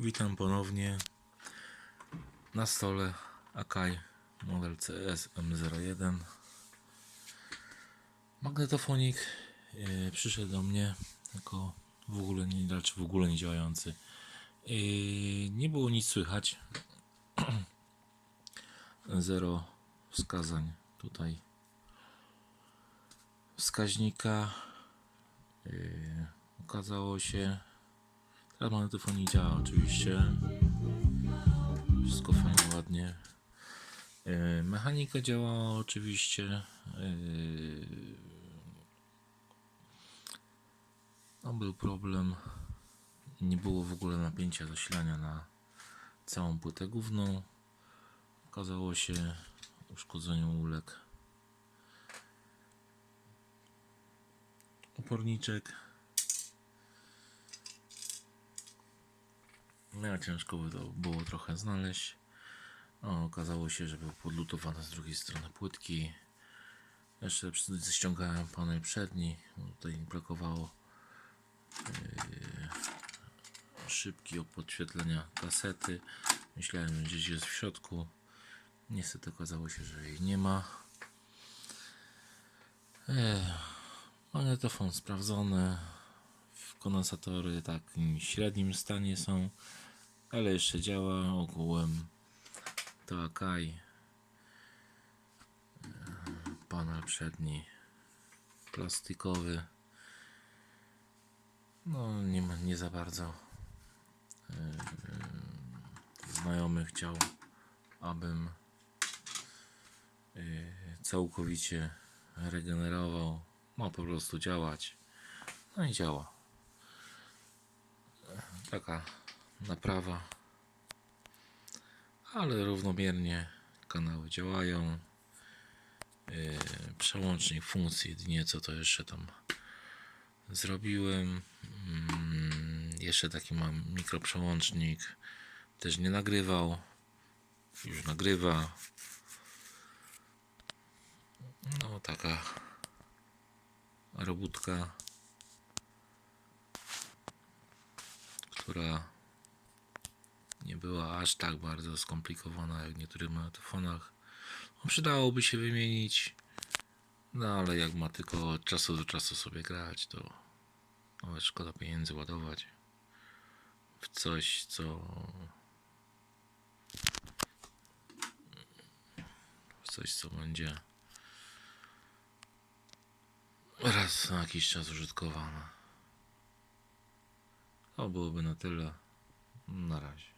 Witam ponownie. Na stole Akai model CS M01. Magnetofonik yy, przyszedł do mnie jako w ogóle nie, znaczy w ogóle nie działający. Yy, nie było nic słychać. Zero wskazań tutaj. Wskaźnika. Yy, okazało się, Teraz magnetofonik działa oczywiście. Wszystko fajnie, ładnie. Yy, Mechanika działa oczywiście. Yy, No był problem. Nie było w ogóle napięcia zasilania na całą płytę główną. Okazało się uszkodzeniu uległ oporniczek. No, ciężko by to było trochę znaleźć. O, okazało się, że był podlutowany z drugiej strony płytki. Jeszcze ściągałem panel przedni. Tutaj brakowało yy, szybki od podświetlenia kasety. Myślałem, że gdzieś jest w środku. Niestety okazało się, że jej nie ma. Ech, magnetofon sprawdzony. Kondensatory tak w średnim stanie są, ale jeszcze działa ogółem. E, Panel przedni plastikowy. No nie, ma- nie za bardzo. E, Znajomy chciał, abym e, całkowicie regenerował. Ma po prostu działać. No i działa taka naprawa, ale równomiernie kanały działają. Yy, przełącznik funkcji, jedynie co to jeszcze tam zrobiłem. Mm, jeszcze taki mam mikroprzełącznik, też nie nagrywał, już nagrywa. No taka robótka. która była aż tak bardzo skomplikowana jak w niektórych magnetofonach. No, przydałoby się wymienić, no ale jak ma tylko od czasu do czasu sobie grać, to nawet szkoda pieniędzy ładować w coś, co w coś, co będzie raz na jakiś czas użytkowane. To byłoby na tyle. Na razie.